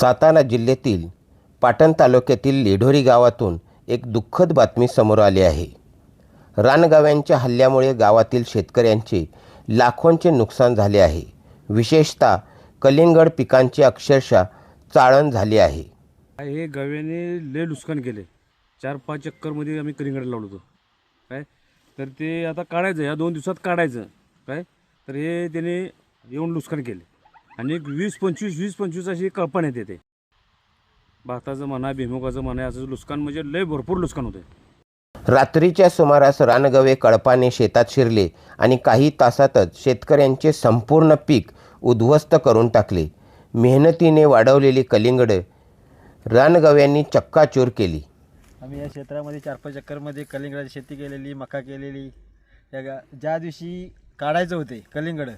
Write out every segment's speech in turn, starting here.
सातारा जिल्ह्यातील पाटण तालुक्यातील लेढोरी गावातून एक दुःखद बातमी समोर आली आहे. रानगाव्यांच्या हल्ल्यामुळे गावातील शेतकऱ्यांचे लाखोंचे नुकसान झाले आहे. विशेषतः कलिंगड पिकांची अक्षरशः चाळण झाली आहे. हे गव्याने लय नुकसान केले. चार पाच चक्करमध्ये आम्ही कलिंगड लावलो होतो. काय? तर ते आता काढायचं या दोन दिवसात काढायचं. काय? तर हे त्याने येऊन नुकसान केले. आणि एक वीस पंचवीस वीस पंचवीस अशी कळपण येते ते. भाताचं म्हणा भिमुगाचं म्हणा असं नुकसान म्हणजे लय भरपूर नुकसान होते रात्रीच्या सुमारास रानगवे कळपाने शेतात शिरले आणि काही तासातच शेतकऱ्यांचे संपूर्ण पीक उद्ध्वस्त करून टाकले. मेहनतीने वाढवलेली कलिंगड रानगव्यांनी चक्काचूर केली. आम्ही या क्षेत्रामध्ये चार पाच एकरमध्ये कलिंगडाची शेती केलेली मका केलेली. या ज्या दिवशी काढायचं होते कलिंगड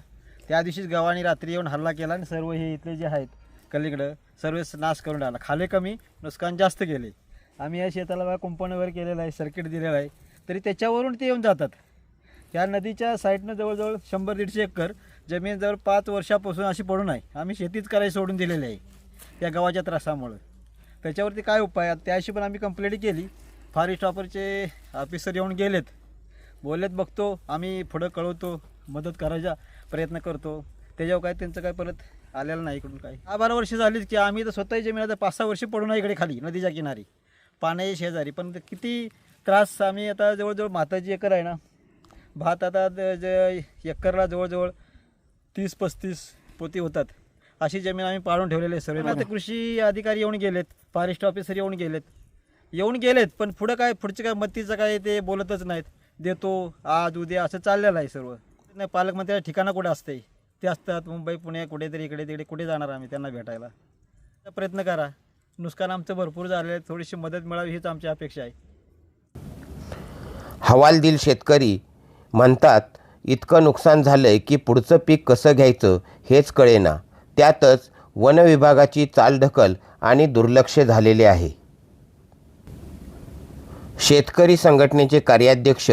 त्या दिवशीच गव्हाने रात्री येऊन हल्ला केला आणि सर्व हे इथले जे आहेत कलीकडं सर्व नाश करून टाकला. खाले कमी नुकसान जास्त केले. आम्ही या शेताला बघा कुंपण वगैरे केलेलं आहे सर्किट दिलेलं आहे. तरी त्याच्यावरून ते येऊन जातात. या नदीच्या साईडनं जवळजवळ शंभर दीडशे एकर जमीन जवळ पाच वर्षापासून अशी पडून आहे. आम्ही शेतीच करायला सोडून दिलेली आहे या गव्हाच्या त्रासामुळं. त्याच्यावरती काय उपाय? आहे? त्याशी पण आम्ही कंप्लेंट केली. फॉरेस्ट ऑफरचे ऑफिसर येऊन गेलेत. बोललेत बघतो आम्ही पुढं कळवतो मदत करायच्या प्रयत्न करतो. त्याच्यावर काय त्यांचं काय परत आलेलं नाही इकडून काय दहा बारा वर्ष झालीच की आम्ही तर स्वतःही जमीन आता पाच सहा वर्ष पडून आहे इकडे खाली नदीच्या किनारी. पाण्याच्या शेजारी पण किती त्रास आम्ही आता जवळजवळ माताची एकर आहे ना. भात आता ज- जे एकरला जवळजवळ तीस पस्तीस पोती होतात. अशी जमीन आम्ही पाळून ठेवलेली आहे सर्व आता कृषी अधिकारी येऊन गेलेत फॉरेस्ट ऑफिसर येऊन गेलेत. येऊन गेलेत पण पुढं काय पुढचं काय मतीचं काय ते बोलतच नाहीत. देतो आज उद्या असं चाललेलं आहे सर्व. नाही पालकमंत्र्याच्या ठिकाणं कुठे असते ते असतात मुंबई पुणे कुठेतरी इकडे तिकडे. कुठे जाणार आम्ही त्यांना भेटायला? प्रयत्न करा. नुकसान आमचं भरपूर झालेलं आहे. थोडीशी मदत मिळावी हीच आमची अपेक्षा आहे. हवालदिल शेतकरी म्हणतात इतकं नुकसान झालं आहे की पुढचं पीक कसं घ्यायचं हेच कळेना. त्यातच वन विभागाची चालढकल आणि दुर्लक्ष झालेले आहे. शेतकरी संघटनेचे कार्याध्यक्ष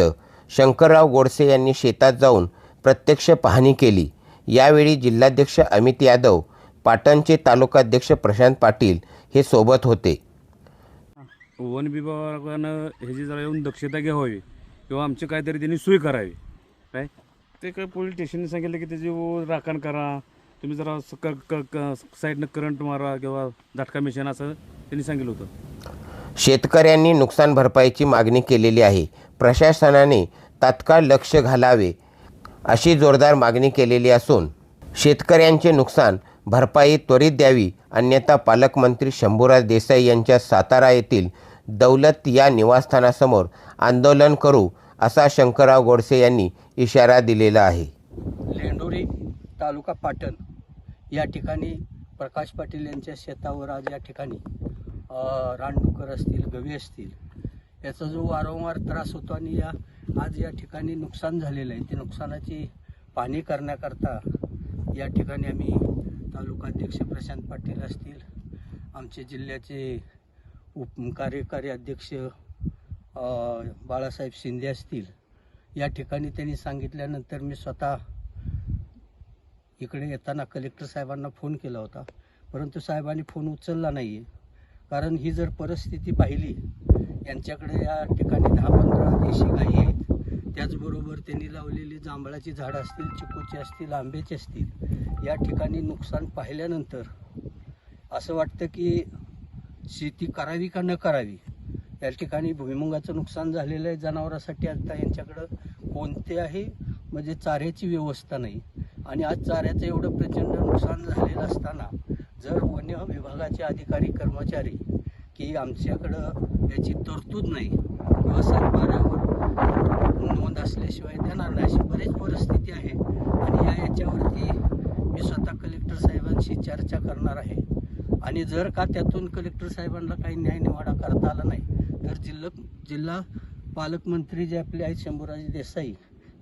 शंकरराव गोडसे यांनी शेतात जाऊन प्रत्यक्ष पाहणी केली. यावेळी जिल्हाध्यक्ष अमित यादव पाटणचे तालुकाध्यक्ष प्रशांत पाटील हे सोबत होते. वन विभागानं ह्याची जरा येऊन दक्षता घ्यावी किंवा आमची काहीतरी त्यांनी सोय करावी. काय? ते काय पोलीस स्टेशनने सांगितलं की त्याची राखण करा. तुम्ही जरा क क क साईडनं करंट मारा किंवा झटका मिशन असं त्यांनी सांगितलं होतं. शेतकऱ्यांनी नुकसान भरपाईची मागणी केलेली आहे. प्रशासनाने तात्काळ लक्ष घालावे. अशी जोरदार मागणी केलेली असून शेतकऱ्यांचे नुकसान भरपाई त्वरित द्यावी अन्यथा पालकमंत्री शंभूराज देसाई यांच्या सातारा येथील दौलत या निवासस्थानासमोर आंदोलन करू असा शंकरराव गोडसे यांनी इशारा दिलेला आहे. लेंडोरी तालुका पाटण या ठिकाणी प्रकाश पाटील यांच्या शेतावर आज या ठिकाणी रानडुकर असतील गवी असतील याचा जो वारंवार त्रास होतो आणि या आज या ठिकाणी नुकसान झालेलं आहे. ते नुकसानाची पाहणी करण्याकरता या ठिकाणी आम्ही तालुकाध्यक्ष प्रशांत पाटील असतील आमचे जिल्ह्याचे उप कार्यकारी अध्यक्ष बाळासाहेब शिंदे असतील या ठिकाणी त्यांनी सांगितल्यानंतर मी स्वतः इकडे येताना कलेक्टर साहेबांना फोन केला होता. परंतु साहेबांनी फोन उचलला नाही आहे कारण ही जर परिस्थिती पाहिली यांच्याकडे या ठिकाणी दहा पंधरा देशी गाई आहेत. त्याचबरोबर त्यांनी लावलेली जांभळाची झाडं असतील चिकूची असतील आंब्याची असतील या ठिकाणी नुकसान पाहिल्यानंतर असं वाटतं की शेती करावी का न करावी या ठिकाणी भुईमुगाचं नुकसान झालेलं आहे जनावरांसाठी आता यांच्याकडं कोणत्याही म्हणजे चाऱ्याची व्यवस्था नाही. आणि आज चाऱ्याचं एवढं प्रचंड नुकसान झालेलं असताना जर वन्य विभागाचे अधिकारी कर्मचारी की आमच्याकडं याची तरतूद नाही. किंवा सातबाऱ्यावर नोंद असल्याशिवाय देणार नाही अशी बरीच परिस्थिती आहे. आणि या याच्यावरती मी स्वतः कलेक्टर साहेबांशी चर्चा करणार आहे. आणि जर का त्यातून कलेक्टर साहेबांना काही न्यायनिवाडा करता आला नाही तर जिल्हा जिल्हा पालकमंत्री जे आपले आहेत शंभूराजे देसाई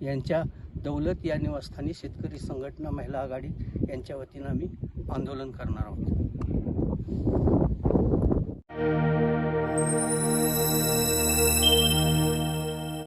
यांच्या दौलत या निवासस्थानी शेतकरी संघटना महिला आघाडी यांच्या वतीनं आम्ही आंदोलन करणार आहोत. Música